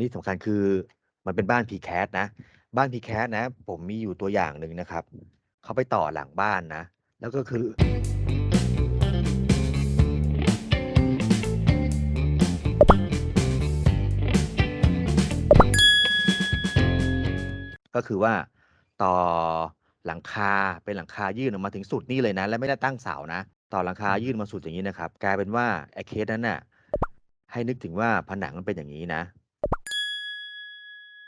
นี่สำคัญคือมันเป็นบ้าน Precast นะ บ้าน Precast นะ ผมมีอยู่ตัวอย่างหนึ่งนะครับ เขาไปต่อหลังบ้านนะ แล้วก็คือ ก็คือว่าต่อหลังคาเป็นหลังคายื่นออกมาถึงสุดนี่เลยนะ และไม่ได้ตั้งเสานะ ต่อหลังคายื่นมาสุดอย่างนี้นะครับ กลายเป็นว่าไอ้เคสนั้นน่ะให้นึกถึงว่าผนังมันเป็นอย่างนี้นะ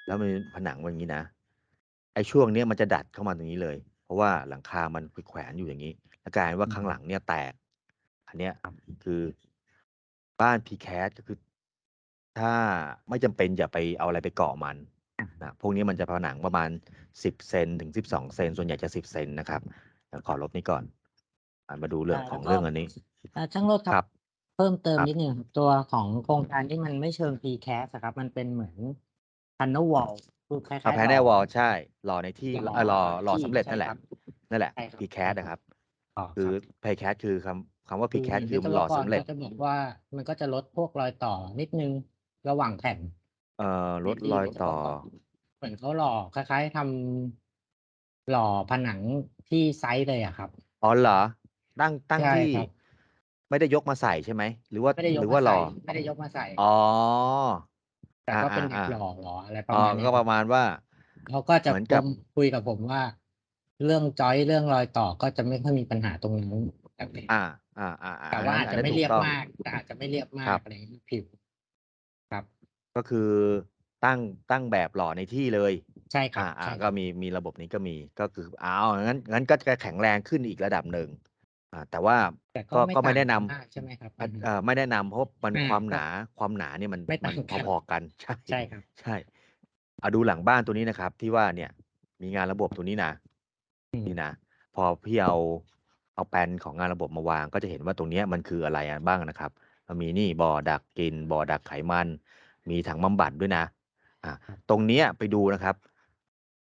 แล้วมันผนังมันอย่างนี้นะ ไอ้ช่วงเนี้ยมันจะดัดเข้ามาตรงนี้เลย เพราะว่าหลังคามันไปแขวนอยู่อย่างนี้ แล้วกลายเป็นว่าข้างหลังเนี่ยแตก อันเนี้ยคือบ้าน Precast ก็คือ ถ้าไม่จำเป็นอย่าไปเอาอะไรไปเกาะมันนะพวกนี้มันจะผนังประมาณ10เซนถึง12เซนส่วนใหญ่จะ10เซนนะครับเดี๋ยวขอลบนี้ก่อนอะมาดูเรื่องใช่ของแล้วก็เรื่องอันนี้อ่าช่างโลดคครัรับบเพิ่มเติมครับนิดนึงครับตัวของโครงการที่มันไม่เชิง Precast อะครับ มันเป็นเหมือน Panel Wall คือคล้ายเอาๆแพนหแนล่วอวอลใช่หล่อในที่หล่อเอ่อหล่อหล่อที่สำเร็จใช่นั่นแหละครับนั่นแหละใช่ครับ Precast นะครับอ๋อคือครับ Precast คือคำคำว่าคือ Precast อย่างคือวิมัศนวหล่อกรสำเร็จเขาจะบอกว่ามันก็จะลดพวกรอยต่อนิดนึงระหว่างแผ่นเอ่อลในดที่รอยวิศต่วอกรเหมือนเขาหล่อคล้ายๆทำหล่อผนังที่ไซส์เลยอะครับอ๋อเหรอตั้งตั้งใช่ที่ครับไม่ได้ยกมาใส่ใช่ไหมหรือว่าไม่ได้ยหกรือมาว่าหใส่ล่อไม่ได้ยกมาใส่อ๋อ แต่อาก็อ่าเป็นแบบอ่าหล่อหล่ออะไรปอ๋ระอมาณเนี้ก็ยปครัระบมาณว่า เขาก็จะเหมือนปกับมคุยกับผมว่า เรื่องจอยเรื่องรอยต่อก็จะไม่ค่อยมีปัญหาตรงนั้นแบบนี้อาอ่า อ่าอ่าแต่อันว่านั้นอาจอันจะนั้นไม่ถูเรีกยบต้องมากแต่อาจจะไม่เรียบมาครักบอะไรอย่างงี้ผิว ครับ ก็คือตั้งตั้งแบบหล่อในที่เลย ใช่ครัอ่าบอ่าใช่คก็รับมีมีระบบนี้ก็มีก็คืออ้าวงั้นงั้นก็จะแข็งแรงขึ้นอีกระดับหนึ่ง อ่าแต่ว่าแต่ก็ก็ไม่ก็ไม่ต่างแนะกันนำมากใช่ไหมครับเอ่อืออฮึเอ่อไม่แนะนำเพราะมันอาความก็หนาความหนาเนี่ยมันไม่มัต่านงพกันอๆกัน ใช่ ใช่ครับ ใช่อ่าดูหลังบ้านตัวนี้นะครับ ที่ว่าเนี่ย มีงานระบบตัวนี้นะอืมนี่นะพอพี่เอาเอาแปลนของงานระบบมาวาง ก็จะเห็นว่าตรงเนี้ยมันคืออะไรอะบ้างนะครับมันมีนี่บ่อดักกลิ่นบ่อดักไขมัน มีถังบำบัดด้วยนะอ่าครับตรงเนี้ยไปดูนะครับ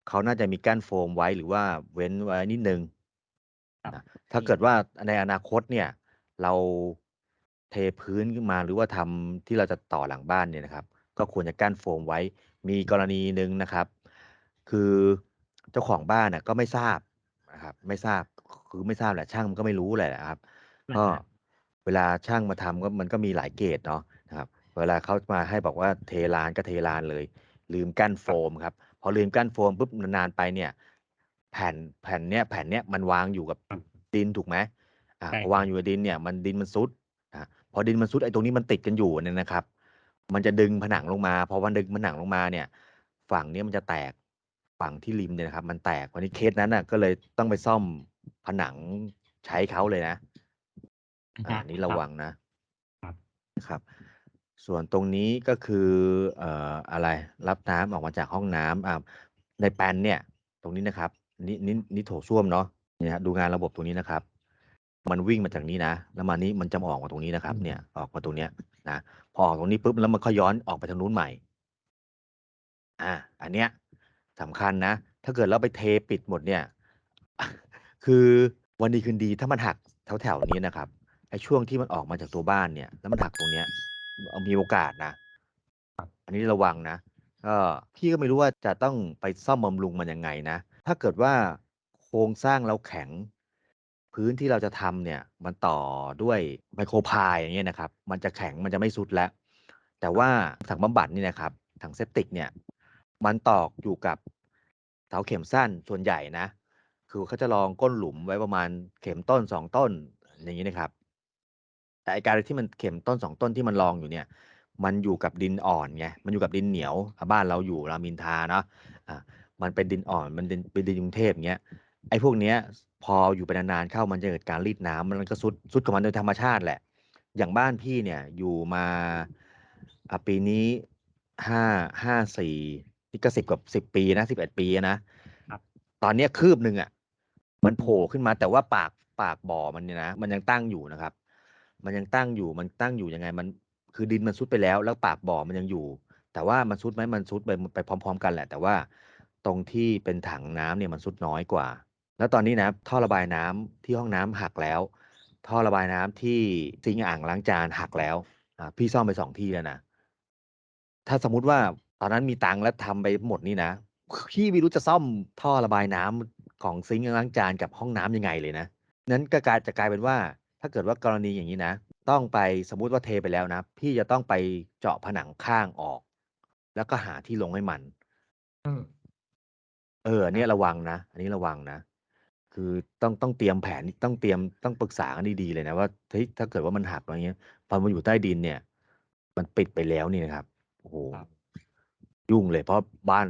เขาน่าจะมีกั้นโฟมไว้หรือว่าเว้นไว้นิดหนึ่งครับนะ ถ้ามีเกิดว่าในอนาคตเนี่ย เราเทพื้นขึ้นมาหรือว่าทำที่เราจะต่อหลังบ้านเนี่ยนะครับ ก็ควรจะกั้นโฟมไว้มีกรณีหนึ่งนะครับ คือเจ้าของบ้านน่ะก็ไม่ทราบนะครับ ไม่ทราบคือไม่ทราบแหละช่างมันก็ไม่รู้แหละนะครับอะก็ฮะเวลาช่างมาทำก็มันก็มีหลายเกรดเนาะนะครับ เวลาเขามาให้บอกว่าเทลานก็เทลานเลย ลืมกั้นโฟมครับ พอลืมกั้นโฟมปุ๊บนานๆไปเนี่ย แผ่นแผ่นเนี้ยแผ่นเนี้ยมันวางอยู่กับครับดินถูกไหมอ่าใช่พอครัวางบอยู่กับดินเนี่ยมันดินมันทรุดอ่าพอดินมันทรุดไอ้ตรงนี้มันติดกันอยู่เนี่ยนะครับ มันจะดึงผนังลงมาพอมันดึงผนังลงมาเนี่ย ฝั่งเนี้ยมันจะแตกฝั่งที่ริมเนี่ยนะครับ มันแตกคราวนี้เคสนั้นน่ะ ก็เลยต้องไปซ่อมผนังใช้เขาเลยนะอะอ่าฮะอันนี้คระรับวังนะครับนะครับ ส่วนตรงนี้ก็คือเอ่ออะไร รับน้ำออกมาจากห้องน้ำอ่าในแปลนเนี่ย ตรงนี้นะครับ นี่นี่นี่โถส้วมเนาะเนี่ยครับดูงานระบบตรงนี้นะครับ มันวิ่งมาจากนี้นะ แล้วมานี้มันจะมาออกมาตรงนี้นะครัอืบมเนี่ย ออกมาตรงเนี้ยนะพอออกตรงนี้ปุ๊บแล้วมันก็ย้อนออกไปทางนู้นใหม่อาอันเนี้ยสำคัญนะ ถ้าเกิดเราไปเทปิดหมดเนี่ย คือวันดีคืนดีถ้ามันหักแถวๆนี้นะครับไอ้ช่วงที่มันออกมาจากตัวบ้านเนี่ย แล้วมันหักตรงเนี้ยเอ่อมีโอกาสนะครับอันนี้ระวังนะก็พี่ก็ไม่รู้ว่าจะต้องไปซ่อมบำรุงมันยังไงนะ ถ้าเกิดว่าโครงสร้างเราแข็ง พื้นที่เราจะทำเนี่ย มันต่อด้วยไมโครพล์อย่างเงี้ยนะครับ มันจะแข็งมันจะไม่ทรุดแล้ว แต่ว่าถังบำบัดนี่นะครับถังเซปติกเนี่ย มันตอกอยู่กับเสาเข็มสั้นส่วนใหญ่นะ คือเขาจะรองก้นหลุมไว้ประมาณเข็มต้น2ต้นอย่างงี้นะครับ แต่อ้การที่มันเข็มต้น2ต้นที่มันรองอยู่เนี่ย มันอยู่กับดินอ่อนไงมันอยู่กับดินเหนียวบ้านเราอยู่รามินทาเนาะอ่า มันเป็นดินอ่อนมันดินเป็นดินกรุงเทพอย่างเงี้ยไอ้พวกเนี้ยพออยู่ไปนานๆเข้ามันจะเกิดการรีดน้ำมันก็ทรุดทรุดของมันโดยธรรมชาติแหละ อย่างบ้านพี่เนี่ยอยู่มาอ่าปีนี้ห้า54นี่ก็10กว่า10ปีนะ11ปีอะนะครับตอนเนี้ยคืบหนึ่งอะมันโผล่ขึ้นมาแต่ว่าปากปากบ่อมันเนี่ยนะมันยังตั้งอยู่นะครับ มันยังตั้งอยู่มันตั้งอยู่ยังไงมันคือดินมันทรุดไปแล้ว แล้วปากบ่อมันยังอยู่ แต่ว่ามันทรุดไหมมันทรุดไปไปพร้อม ๆ กันแหละ แต่ว่า ตรงที่เป็นถังน้ำเนี่ยมันทรุดน้อยกว่า แล้วตอนนี้นะท่อระบายน้ำที่ห้องน้ำหักแล้ว ท่อระบายน้ำที่ซิงอ่างล้างจานหักแล้วพี่ซ่อมไป2ที่แล้วนะถ้าสมมุติว่าตอนนั้นมีตังค์แล้วทำไปหมดนี่นะพี่ไม่รู้จะซ่อมท่อระบายน้ำของซิงค์ล้างจานกับห้องน้ำยังไงเลยนะนั้นก็กลายจะกลายเป็นว่า ถ้าเกิดว่ากรณีอย่างนี้นะ ต้องไปสมมุติว่าเทไปแล้วนะ พี่จะต้องไปเจาะผนังข้างออก แล้วก็หาที่ลงให้มันอื เอออันเนี้ยระวังนะ อันนี้ระวังนะ คือต้อง ต้องเตรียมแผน ต้องเตรียม ต้องปรึกษากันดี ๆ เลยนะว่า เฮ้ย ถ้าเกิดว่ามันหัก อะไรเงี้ย พอมันอยู่ใต้ดินเนี่ย มันปิดไปแล้วนี่นะครับ โอ้โหครับ ยุ่งเลย เพราะบ้าน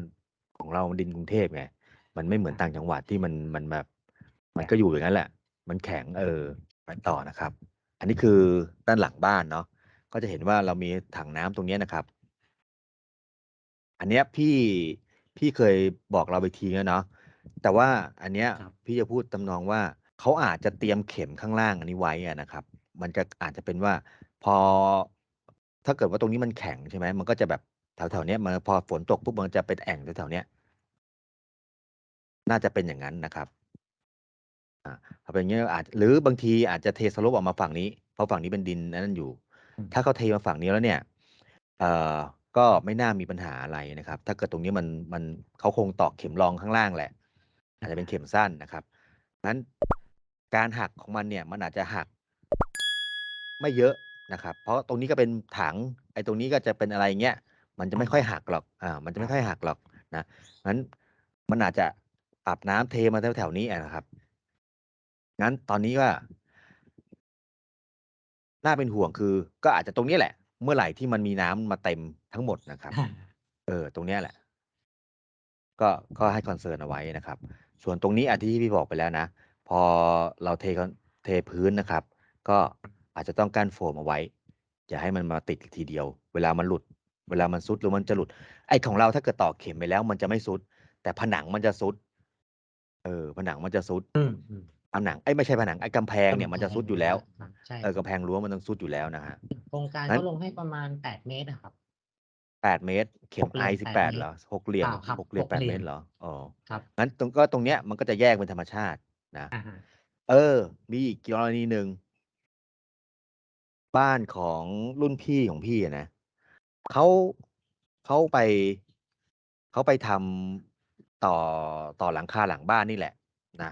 ของเรามันดินกรุงเทพไง มันไม่เหมือนต่างจังหวัดที่มัน มันแบบ มันก็อยู่อย่างนั้นแหละ มันแข็ง เออ ไปต่อนะครับ อันนี้คือด้านหลังบ้านเนาะ ก็จะเห็นว่าเรามีถังน้ำตรงเนี้ยนะครับ อันเนี้ยพี่ พี่เคยบอกเราไปทีแล้วเนาะแต่ว่าอันเนี้ยครับ พี่จะพูดตำนองว่าเขาอาจจะเตรียมเข็มข้างล่างอันนี้ไว้อะนะครับ มันจะอาจจะเป็นว่าพอถ้าเกิดว่าตรงนี้มันแข็งใช่ไหมมันก็จะแบบแถวๆเนี้ยมันพอฝนตกปุ๊บมันจะเป็นแอ่งแถวๆเนี้ยน่าจะเป็นอย่างนั้นนะครับอ่าถ้าเป็นอย่างนี้อาจหรือบางทีอาจจะเทสโลปออกมาฝั่งนี้เพราะฝั่งนี้เป็นดินนั่นอยู่ อืม ถ้าเขาเทมาฝั่งนี้แล้วเนี่ยเอ่อ ก็ไม่น่ามีปัญหาอะไรนะครับ ถ้าเกิดตรงนี้มันมันเขาคงตอกเข็มรองข้างล่างแหละ อาจจะเป็นเข็มสั้นนะครับนั้นการหักของมันเนี่ยมันอาจจะหักไม่เยอะนะครับ เพราะตรงนี้ก็เป็นถัง ไอ้ตรงนี้ก็จะเป็นอะไรเงี้ย มันจะไม่ค่อยหักหรอก อ่า มันจะไม่ค่อยหักหรอกนะงั้นมันอาจจะอาบน้ำเทมาแถวๆนี้นะครับ งั้นตอนนี้ก็น่าเป็นห่วงคือ ก็อาจจะตรงนี้แหละ เมื่อไหร่ที่มันมีน้ำมาเต็มทั้งหมดนะครับ เออ ตรงเนี้ยแหละ ก็ก็ให้คอนเซิร์นเอาไว้นะครับ ส่วนตรงนี้อาที่พี่บอกไปแล้วนะ พอเราเทคอนเทพื้นนะครับ ก็อาจจะต้องกั้นโฟมเอาไว้ อย่าให้มันมาติดทีเดียว เวลามันหลุด เวลามันซุดหรือมันจะหลุด ไอ้ของเราถ้าเกิดตอกเข็มไปแล้ว มันจะไม่ซุด แต่ผนังมันจะซุด เออ ผนังมันจะซุดอืมอืม ผนังไอ้ยไม่ใช่ผนังไอ้กำแพงเนี่ยมันจะซุดอยู่แล้วครับใช่เออกำแพงรั้วมันต้องซุดอยู่แล้วนะฮะ โครงการงั้นเขาลงให้ประมาณแปดเมตรอะครับ แปดเมตร เข็มหกเหไอลี่ยมสิบแปแปดดเมตรเหรอหกเหลี่ยมเปล่าครับหกเหลี่ยมหกแปดเหลี่เมยม ตรเหรออ๋อครับงั้นตรงก็ตรงเนี้ยมันก็จะแยกเป็นธรรมชาตินะ อ่าฮะเออ มีอีกกรณีหนึ่ง บ้านของรุ่นพี่ของพี่อะนะเขาเขาไปเขาไปทำต่อต่อหลังคาหลังบ้านนี่แหละนะ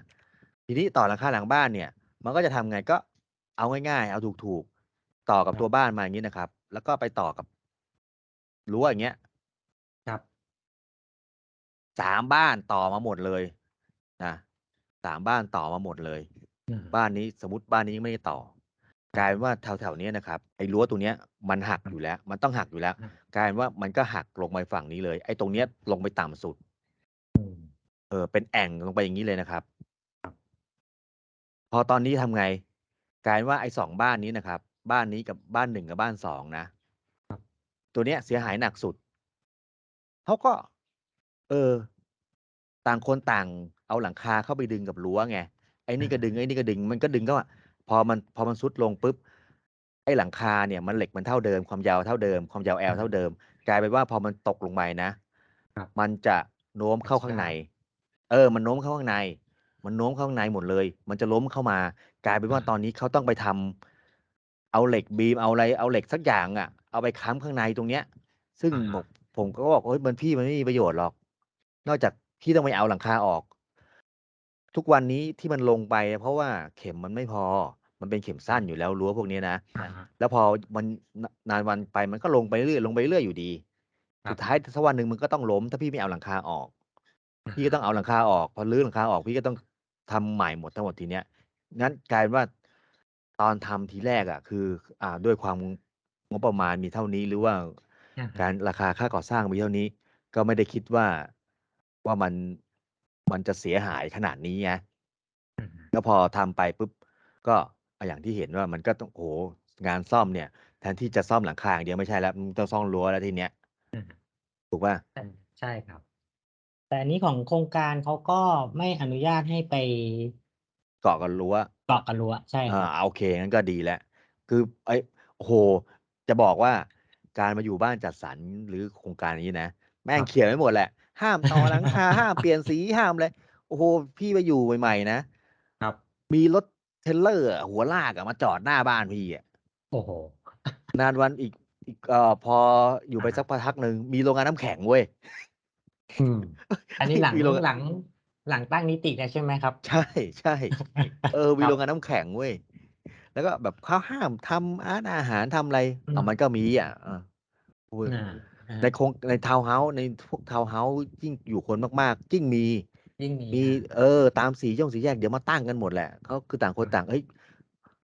ทีนี้ต่อหลังคาหลังบ้านเนี่ย มันก็จะทำไงก็เอาง่ายๆ เอาถูกๆ ต่อกับ ตัวบ้านมาอย่างนี้นะครับ แล้วก็ไปต่อกับรั้วอย่างเงี้ยครับ สามบ้านต่อมาหมดเลยนะสามบ้านต่อมาหมดเลย อืมบ้านนี้สมมติบ้านนี้ยังไม่ได้ต่อ กลายเป็นว่าแถวๆเนี้ยนะครับไอ้รั้วตรงเนี้ยมันหักอยู่แล้ว มันต้องหักอยู่แล้ว อะกลายเป็นว่ามันก็หักลงไปฝั่งนี้เลย ไอ้ตรงเนี้ยลงไปต่ำสุด อืมเออเป็นแอ่งลงไปอย่างนี้เลยนะครับครับ พอตอนนี้ทำไง กลายเป็นว่าไอ้สองบ้านนี้นะครับ บ้านนี้กับบ้านหนึ่งกับบ้านสองนะครับตัวเนี้ยเสียหายหนักสุดเขาก็ เออ ต่างคนต่างเอาหลังคาเข้าไปดึงกับรั้วไงไอ้นี่ก็ดึงไอ้นี่ก็ดึง มันก็ดึงก็ว่าพอมันพอมันซุดลงปุ๊บไอ้หลังคาเนี่ยมันเหล็กมันเท่าเดิมความยาวเท่าเดิม ความยาวแอลเท่าเดิม กลายเป็นว่าพอมันตกลงไปนะครับมันจะโน้มเข้าข้างในใช่เออ มันโน้มเข้าข้างใน มันโน้มเข้าข้างในหมดเลย มันจะล้มเข้ามากลายเป็นว่าอ่าตอนนี้เขาต้องไปทำเอาเหล็กบีมเอาอะไรเอาเหล็กสักอย่างอะ เอาไปค้ำข้างในตรงเนี้ย ซึ่งอ่าผฮะมผมก็บอกเฮ้ยมันพี่มันไม่มีประโยชน์หรอก นอกจากพี่ต้องไปเอาหลังคาออก ทุกวันนี้ที่มันลงไป เพราะว่าเข็มมันไม่พอ มันเป็นเข็มสั้นอยู่แล้วรั้วพวกนี้นะอ่าฮะแล้วพอมันนนานวันไปมันก็ลงไปเรื่อยลงไปเรื่อยอยู่ดีครับสุดท้ายสักวันหนึ่งมันก็ต้องล้ม ถ้าพี่ไม่เอาหลังคาออก พี่ก็ต้องเอาหลังคาออก พอรื้อหลังคาออกพี่ก็ต้อง ทำใหม่หมดทั้งหมดทีเนี้ย งั้นกลายเป็นว่าตอนทำทีแรกอะคือ อ่า ด้วยความงบประมาณมีเท่านี้หรือว่าอ่าฮะ การราคาค่าก่อสร้างมีเท่านี้ ก็ไม่ได้คิดว่าว่ามันมันจะเสียหายขนาดนี้ไง อืม แล้วพอทำไปปุ๊บ ก็อะอย่างที่เห็นว่ามันก็ต้องโอ้โหงานซ่อมเนี่ย แทนที่จะซ่อมหลังคาอย่างเดียวไม่ใช่แล้วมึงต้องซ่อมรั้วแล้วทีเนี้ยอืมถูกป่ะ ใช่ใช่ครับ แต่อันนี้ของโครงการเขาก็ไม่อนุญาตให้ไปเกาะกับรั้วเกาะกับรั้วใช่คอ่ารับโอเคงั้นก็ดีแล้ว คือไอ้โอ้โห จะบอกว่าการมาอยู่บ้านจัดสรรหรือโครงการอย่างนี้นะ แม่งครับ เขียนไว้หมดแหละ ห้ามต่อหลังคา ห้ามเปลี่ยนสีห้ามเลยโอ้โห พี่ไปอยู่ใหม่ๆนะ ครับ มีรถเทรลเลอร์อะหัวลากอะมาจอดหน้าบ้านพี่อะโอ้โหนานวันอีกอีกเอ่อพออยู่ไปอ่าสักพักหนึ่งมีโรงงานน้ำแข็งเว้ย อืม อันนี้หลังมีโรงงานหลังหลังตั้งนิติแล้วใช่ไหมครับ ใช่ใช่เออมีครับ โรงงานน้ำแข็งเว้ย แล้วก็แบบเขาห้ามทำร้านอาหารทำอะไรอืมเอามันก็มีอะเออพูดอ่าอ่าในโครงในทาวน์เฮาส์ในพวกทาวน์เฮาส์ยิ่งอยู่คนมากๆยิ่งมี ยิ่งมีมี อ่าเออ ตามสีช่องสีแยกเดี๋ยวมาตั้งกันหมดแหละเขาคือต่างคนอ่าต่างเฮ้ย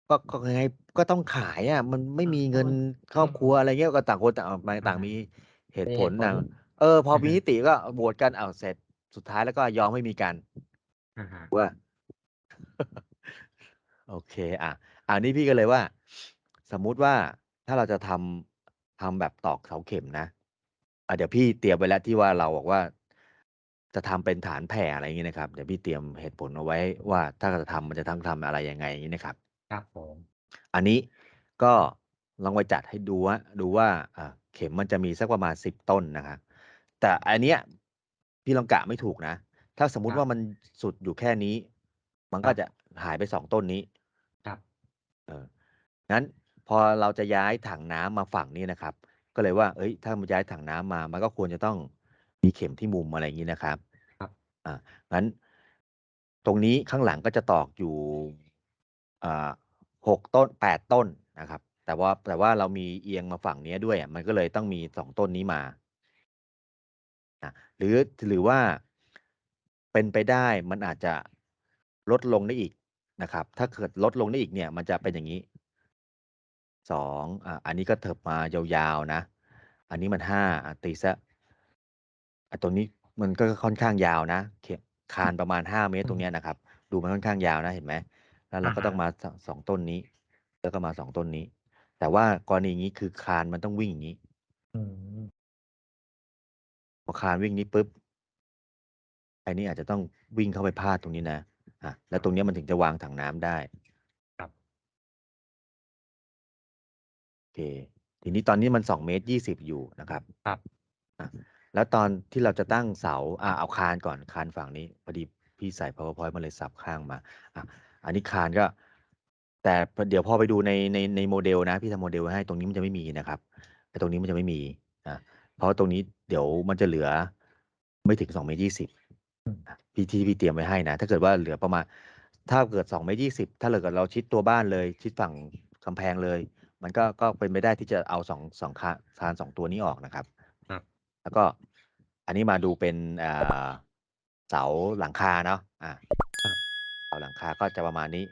ก็ก็ยังไงก็ต้องขายอะ มันไม่มีอ่าเงินมันครอบครัวอืมอะไรเงี้ยก็ต่างคนต่างออกมาอ่าต่างมีเหตุมีผเหลตุผต่างล เออ พออ่ามีฮะนิติก็โหวตกันอ้าวเสร็จสุดท้ายแล้วก็ยอมให้มีกันอ่าฮะว่า โอเค อะอันนี้พี่ก็เลยว่า สมมุติว่าถ้าเราจะทำทำแบบตอกเสาเข็มนะอะเดี๋ยวพี่เตรียมไว้แล้วที่ว่าเราบอกว่า จะทำเป็นฐานแผ่อะไรอย่างนี้นะครับ เดี๋ยวพี่เตรียมเหตุผลเอาไว้ว่าถ้าจะทำมันจะทั้งทำอะไรยังไงอย่างนี้นะครับ ครับผมอันนี้ก็ลองไปจัดให้ดูว่าดูว่าอ่าเข็มมันจะมีสักประมาณสิบต้นนะครับ แต่อันเนี้ยพี่ลองกะไม่ถูกนะ ถ้าสมมุคติรับว่ามันสุดอยู่แค่นี้ มันคก็รับจะหายไปสองต้นนี้ ครับ เอองั้นพอเราจะย้ายถังน้ำมาฝั่งนี้นะครับ ก็เลยว่า เอ้ย ถ้ามันย้ายถังน้ำมา มันก็ควรจะต้องมีเข็มที่มุมอะไรอย่างนี้นะครับ ครับ อ่า งั้น ตรงนี้ข้างหลังก็จะตอกอยู่อ่าหกต้นแปดต้นนะครับ แต่ว่าแต่ว่าเรามีเอียงมาฝั่งเนี้ยด้วยอะมันก็เลยต้องมีสองต้นนี้มา อะหรือหรือว่าเป็นไปได้มันอาจจะลดลงได้อีกนะครับ ถ้าเกิดลดลงได้อีกเนี่ยมันจะเป็นอย่างนี้สองอะอันนี้ก็เถิบมายาวๆนะ อันนี้มันห้าอะตีซะอะตรงนี้มันก็ค่อนข้างยาวนะเขคานประมาณห้าเมตรอืตรมงเนี้ยนะครับ ดูมันค่อนข้างยาวนะเห็นไหมแล้วเราอ่าก็ฮะต้องมาสสองต้นนี้ แล้วก็มาสองต้นนี้ แต่ว่ากรณีนี้คือคานมันต้องวิ่งอย่างนี้ อืมพอคานวิ่งนี้ปุ๊บไอ้นี่อาจจะต้องวิ่งเข้าไปพาดตรงนี้นะอะแล้วตรงเนี้ยมันถึงจะวางถังน้ำได้ครับโอเค ทีนี้ตอนนี้มันสองเมตรยี่สิบอยู่นะครับ ครับอะแล้วตอนที่เราจะตั้งเสาอ่าเอาคานก่อนคานฝั่งนี้พอดีพี่ใส่ powerpoint มาเลยสับข้างมาอะอันนี้คานก็ แต่เดี๋ยวพอไปดูในในในโมเดลนะ พี่ทำโมเดลไว้ให้ตรงนี้มันจะไม่มีนะครับไอ้ตรงนี้มันจะไม่มีอะ เพราะตรงนี้เดี๋ยวมันจะเหลือไม่ถึงสองเมตรยี่สิบอืมพี่ที่พี่เตรียมไว้ให้นะ ถ้าเกิดว่าเหลือประมาณ ถ้าเกิดสองเมตรยี่สิบถ้าเกิดเราชิดตัวบ้านเลย ชิดฝั่งกำแพงเลย มันก็ก็เป็นไปได้ที่จะเอาสองสองคานคานสองตัวนี้ออกนะครับครับ แล้วก็อันนี้มาดูเป็นอ่าเสาหลังคาเนาะอ่าครับเสาหลังคาก็จะประมาณนี้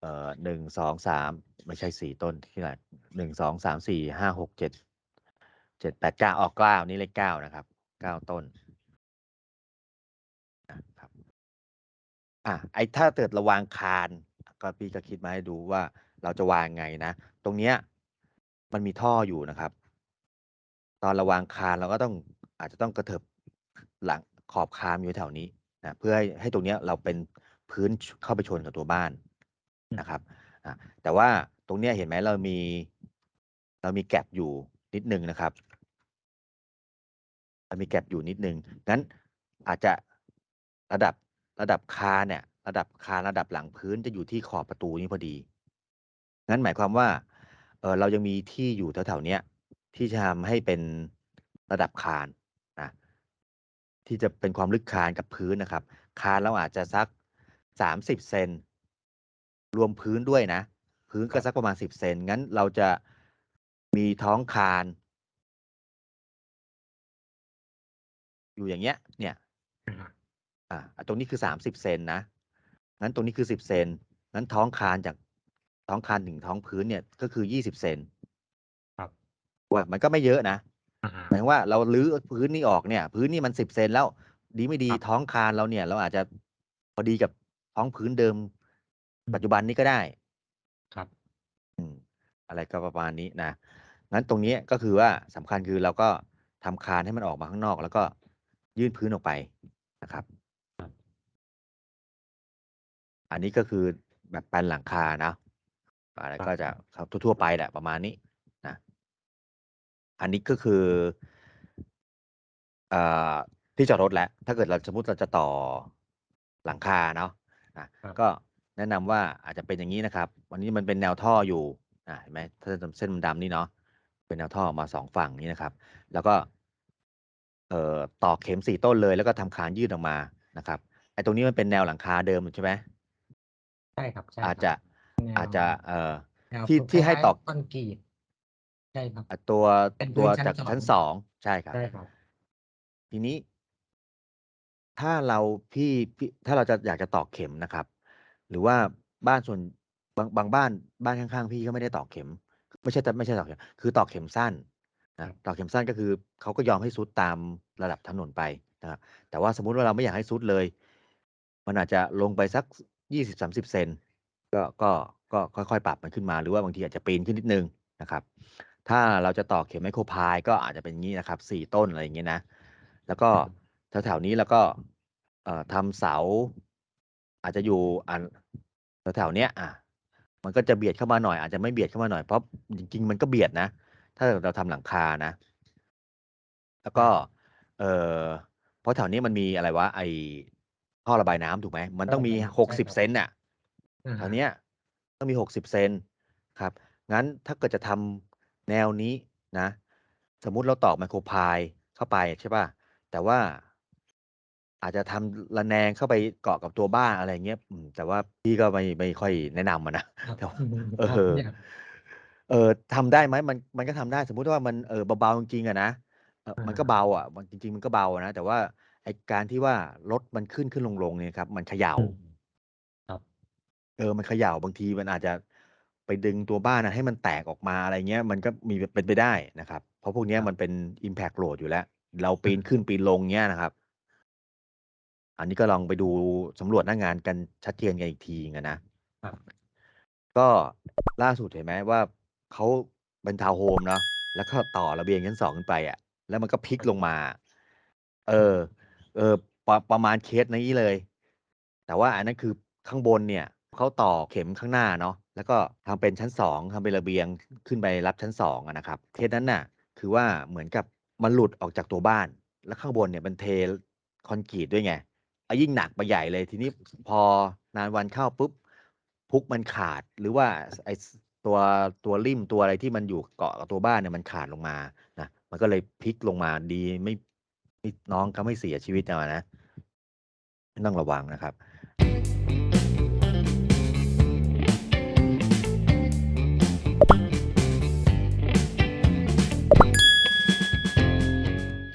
เอ่อหนึ่งสองสามไม่ใช่สี่ต้นที่ไหนหนึ่งสองสามสี่ห้าหกเจ็ด เจ็ดแปดเก้าออกเก้านี่เลขเก้านะครับเก้าต้นนะครับอะไอ้ถ้าเกิดระวางคานก็พี่ก็คิดมาให้ดูว่าเราจะวางไงนะ ตรงเนี้ยมันมีท่ออยู่นะครับ ตอนระวางคานเราก็ต้องอาจจะต้องกระเถิบหลังขอบคานอยู่แถวนี้นะเพื่อให้ให้ตรงเนี้ยเราเป็นพื้นเข้าไปชนกับตัวบ้านอืมนะครับอะแต่ว่าตรงเนี้ยเห็นไหมเรามี เรามีแกลบอยู่นิดนึงนะครับ เรามีแกลบอยู่นิดนึงงั้นอาจจะระดับระดับคาเนี่ย ระดับคาระดับหลังพื้นจะอยู่ที่ขอบประตูนี้พอดี งั้นหมายความว่าเออเรายังมีที่อยู่แถวๆเนี้ยที่จะทำให้เป็นระดับคานนะที่จะเป็นความลึกคานกับพื้นนะครับ คานเราอาจจะสักสามสิบเซนรวมพื้นด้วยนะ พื้นก็รับสักประมาณสิบเซนงั้นเราจะมีท้องคาน อยู่อย่างเงี้ย เนี่ย อ่าฮะอ่าอะตรงนี้คือสามสิบเซนนะงั้นตรงนี้คือสิบเซนงั้นท้องคานจากท้องคานถึงท้องพื้นเนี่ย ก็คือยี่สิบเซนครับว่ามันก็ไม่เยอะนะอ่าฮะหมายถึงว่าเราลื้อพื้นนี่ออกเนี่ย พื้นนี่มันสิบเซนแล้ว ดีไม่ดีครับท้องคานเราเนี่ย เราอาจจะพอดีกับท้องพื้นเดิมอืมปัจจุบันนี้ก็ได้ ครับ อืม อะไรก็ประมาณนี้นะงั้นตรงนี้ก็คือว่าสำคัญคือเราก็ทำคานให้มันออกมาข้างนอก แล้วก็ ยื่นพื้นออกไปนะครับครับ อันนี้ก็คือแบบแปลนหลังคานะอะไรครับก็จะครับทั่วๆไปแหละประมาณนี้นะอันนี้ก็คือเอ่อที่จอดรถแหละถ้าเกิดเราสมมติเราจะต่อหลังคาเนาะอะครับก็แนะนำว่าอาจจะเป็นอย่างนี้นะครับ วันนี้มันเป็นแนวท่ออยู่อะเห็นไหมถ้าเส้นดำๆนี่เนาะเป็นแนวท่อออกมา2ฝั่งนี้นะครับ แล้วก็ เอ่อตอกเข็ม4ต้นเลยแล้วก็ทำคานยื่นออกมานะครับไอ้ตรงนี้มันเป็นแนวหลังคาเดิมใช่ไหม?ใช่ครับใช่อาจคจะรับแนอาจวจะเอ่อ แนวที่คที่ให้ล้ายตอกๆคอนกรีตใช่ครับอ่าตัวเป็นตัพื้วนชั้นจากสอชั้งน2ใช่ครับ ใช่ครับ ทีนี้ ถ้าเราพี่พี่ถ้าเราจะอยากจะตอกเข็มนะครับ หรือว่าบ้านส่วนบางบางบ้านบ้านข้างๆ พี่ก็ไม่ได้ตอกเข็ม ไม่ใช่ตไม่ใช่ตอกเข็มคือตอกเข็มสั้นครั นะตอกเข็มสั้นก็คือเขาก็ยอมให้ทรุดตามระดับถนนไปนะครับแต่ว่าสมมุติว่าเราไม่อยากให้ทรุดเลย มันอาจจะลงไปสัก20-30เซนก็ก็ก็ค่อยๆ ปรับมันขึ้นมา หรือว่าบางทีอาจจะปีนขึ้นนิดนึงนะครับ ถ้าเราจะตอกเข็มไมโครพล์ก็อาจจะเป็นงี้นะครับ4ต้นอะไรอย่างเงี้ยนะ แล้วก็แถวๆนี้เราก็เอ่อทำเสา อาจจะอยู่อ่าแถวๆเนี้ยอ่ามันก็จะเบียดเข้ามาหน่อยอาจจะไม่เบียดเข้ามาหน่อยเพราะจริงๆมันก็เบียดนะ ถ้าเกิดเราทำหลังคานะ แล้วคก็รับเอ่อเพราะแถวนี้มันมีอะไรวะไอ้ท่อระบายน้ำถูกไหม?มันท่อต้องระมีบายน้ำใช่ค60รับเซนน่ะอะแถฮะวเนี้ย ต้องมี60เซนครับ งั้นถ้าเกิดจะทำแนวนี้นะ สมมุติเราตอกไมโครไพล์เข้าไปใช่เปล่าแต่ว่าอาจจะทำระแนงเข้าไปเกาะกับตัวบ้านอะไรอย่างเงี้ยอืมแต่ว่าพี่ก็ไม่ไม่ค่อยแนะนำอะนะครับแต่ว่าอืมเอครับออยาก เอ่อทำได้ไหม?มันมันก็ทำได้สมมุติว่ามันเอ่อเบาๆจริงๆอะนะเอ่ออะมันฮก็เบาอะมันจริง ๆ มันก็เบาอะนะแต่ว่าไอ้การที่ว่ารถมันขึ้นๆลงๆเนี่ยครับ มันเขย่า อืมครับเออ มันเขย่าบางทีมันอาจจะไปดึงตัวบ้านอะให้มันแตกออกมาอะไรเงี้ย มันก็มีเป็นไปได้นะครับ เพราะพวกเนี้ยครับ มันเป็น impact load อยู่แล้ว เราปอีนขึ้นาปีนลงเงี้ยนะครับ อันนี้ก็ลองไปดูสำรวจหน้างานกันชัดเจนกันอีกทีหนึ่งอะนะครับ ก็ล่าสุดเห็นไหมว่า เขาเป็นทาวน์โฮมเนาะแล้วก็ต่อระเบียงชั้น2ขึ้นไปอะแล้วมันก็พลิกลงมา เออ เออประประมาณเคสนี้เลย แต่ว่าอันนั้นคือข้างบนเนี่ยเขาต่อเข็มข้างหน้าเนาะแล้วก็ทำเป็นชั้น2ทำเป็นระเบียงขึ้นไปรับชั้น2อะนะครับเคสนั้นน่ะ คือว่าเหมือนกับมันหลุดออกจากตัวบ้าน แล้วข้างบนเนี่ยมันเทคอนกรีตด้วยไงอายิ่งหนักไปใหญ่เลยทีนี้พอนานวันเข้าปุ๊บฮุกมันขาดหรือว่าไอ ตัวตัวริมตัวอะไรที่มันอยู่เกาะกับตัวบ้านเนี่ยมันขาดลงมานะมันก็เลยพลิกลงมาดีไม่น้องเขาไม่เสียชีวิตนะนะต้องระวังนะครับ